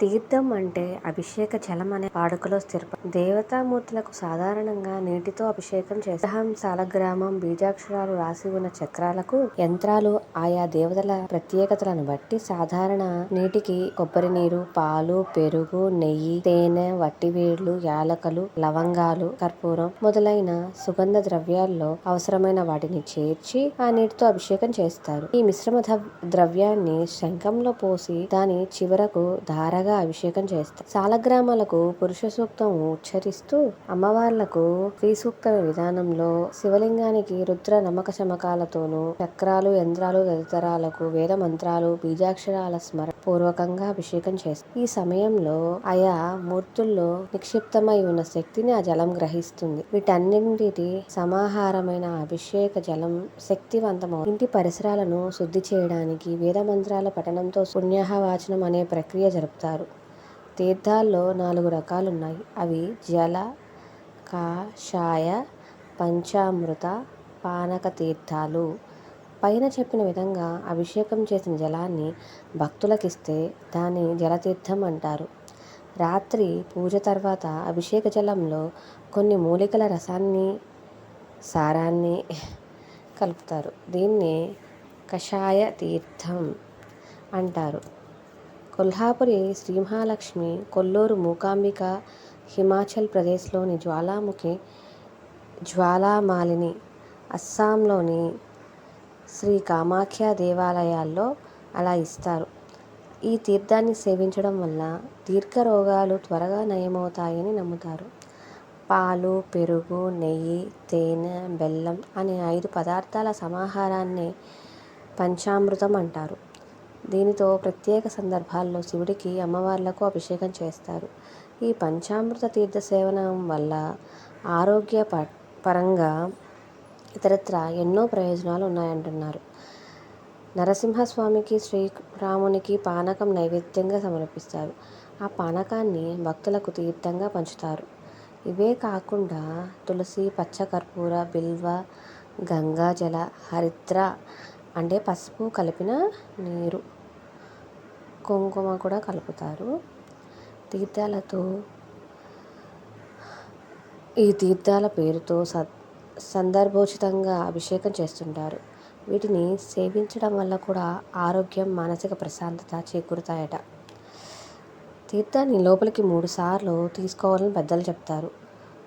తీర్థం అంటే అభిషేక జలం అనే వాడుకలో స్థిరప దేవతామూర్తులకు సాధారణంగా నీటితో అభిషేకం చేస్తాం సాలగ్రామం బీజాక్షరాలు రాసి ఉన్న చక్రాలకు యంత్రాలు ఆయా దేవతల ప్రత్యేకతలను బట్టి సాధారణ నీటికి కొబ్బరి నీరు పాలు పెరుగు నెయ్యి తేనె వట్టివేళ్ళు యాలకలు లవంగాలు కర్పూరం మొదలైన సుగంధ ద్రవ్యాల్లో అవసరమైన వాటిని చేర్చి ఆ నీటితో అభిషేకం చేస్తారు. ఈ మిశ్రమ ద్రవ్యాన్ని శంఖంలో పోసి దాని చివరకు ధారగా అభిషేకం చేస్తారు. సాలగ్రామాలకు పురుష సూక్తం ఉచ్చరిస్తూ అమ్మవార్లకు స్త్రీ సూక్త విధానంలో శివలింగానికి రుద్ర నమ్మక శమకాలతోనూ చక్రాలు యంత్రాలు తదితరాలకు వేద మంత్రాలు బీజాక్షరాల స్మరణ పూర్వకంగా అభిషేకం చేస్తారు ఈ సమయంలో ఆయా మూర్తుల్లో నిక్షిప్తమై ఉన్న శక్తిని ఆ జలం గ్రహిస్తుంది. వీటన్నింటి సమాహారమైన అభిషేక జలం శక్తివంతమవు ఇంటి పరిసరాలను శుద్ధి చేయడానికి వేద మంత్రాల పఠనంతో పుణ్యాహవాచనం అనే ప్రక్రియ జరుపుతారు. తీర్థాల్లో నాలుగు రకాలున్నాయి. అవి జల కాషాయ పంచామృత పానక తీర్థాలు పైన చెప్పిన విధంగా అభిషేకం చేసిన జలాన్ని భక్తులకిస్తే దాన్ని జలతీర్థం అంటారు. రాత్రి పూజ తర్వాత అభిషేక జలంలో కొన్ని మూలికల రసాన్ని సారాన్ని కలుపుతారు. దీన్ని కషాయ తీర్థం అంటారు. కొల్హాపురి శ్రీ మహాలక్ష్మి కొల్లూరు మూకాంబిక హిమాచల్ ప్రదేశ్లోని జ్వాలాముఖి జ్వాలామాలిని అస్సాంలోని శ్రీ కామాఖ్య దేవాలయాల్లో అలా ఇస్తారు. ఈ తీర్థాన్ని సేవించడం వల్ల దీర్ఘ రోగాలు త్వరగా నయమవుతాయని నమ్ముతారు. పాలు పెరుగు నెయ్యి తేనె బెల్లం అనే ఐదు పదార్థాల సమాహారాన్ని పంచామృతం అంటారు. దీనితో ప్రత్యేక సందర్భాల్లో శివుడికి అమ్మవార్లకు అభిషేకం చేస్తారు. ఈ పంచామృత తీర్థ సేవనం వల్ల ఆరోగ్య పరంగా ఇతరత్రా ఎన్నో ప్రయోజనాలు ఉన్నాయంటున్నారు నరసింహస్వామికి శ్రీరామునికి పానకం నైవేద్యంగా సమర్పిస్తారు. ఆ పానకాన్ని భక్తులకు తీర్థంగా పంచుతారు. ఇవే కాకుండా తులసి పచ్చకర్పూర బిల్వ గంగాజల హరిద్ర అంటే పసుపు కలిపిన నీరు కుంకుమ కూడా కలుపుతారు. తీర్థాలతో ఈ తీర్థాల పేరుతో సత్ సందర్భోచితంగా అభిషేకం చేస్తుంటారు. వీటిని సేవించడం వల్ల కూడా ఆరోగ్యం మానసిక ప్రశాంతత చేకూరుతాయట. తీర్థాన్ని లోపలికి మూడుసార్లు తీసుకోవాలని పెద్దలు చెప్తారు.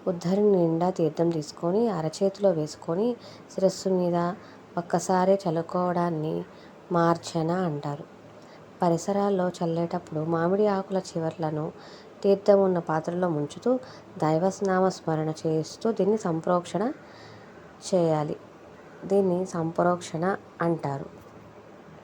ఉద్ధరిని నిండా తీర్థం తీసుకొని అరచేతిలో వేసుకొని శిరస్సు మీద ఒక్కసారే చల్లుకోవడాన్ని మార్చన అంటారు. పరిసరాల్లో చల్లేటప్పుడు మామిడి ఆకుల చివర్లను తీర్థం ఉన్న పాత్రలో ముంచుతూ దైవస్నామ స్మరణ చేస్తూ దీన్ని సంప్రోక్షణ చేయాలి. దీన్ని సంప్రోక్షణ అంటారు.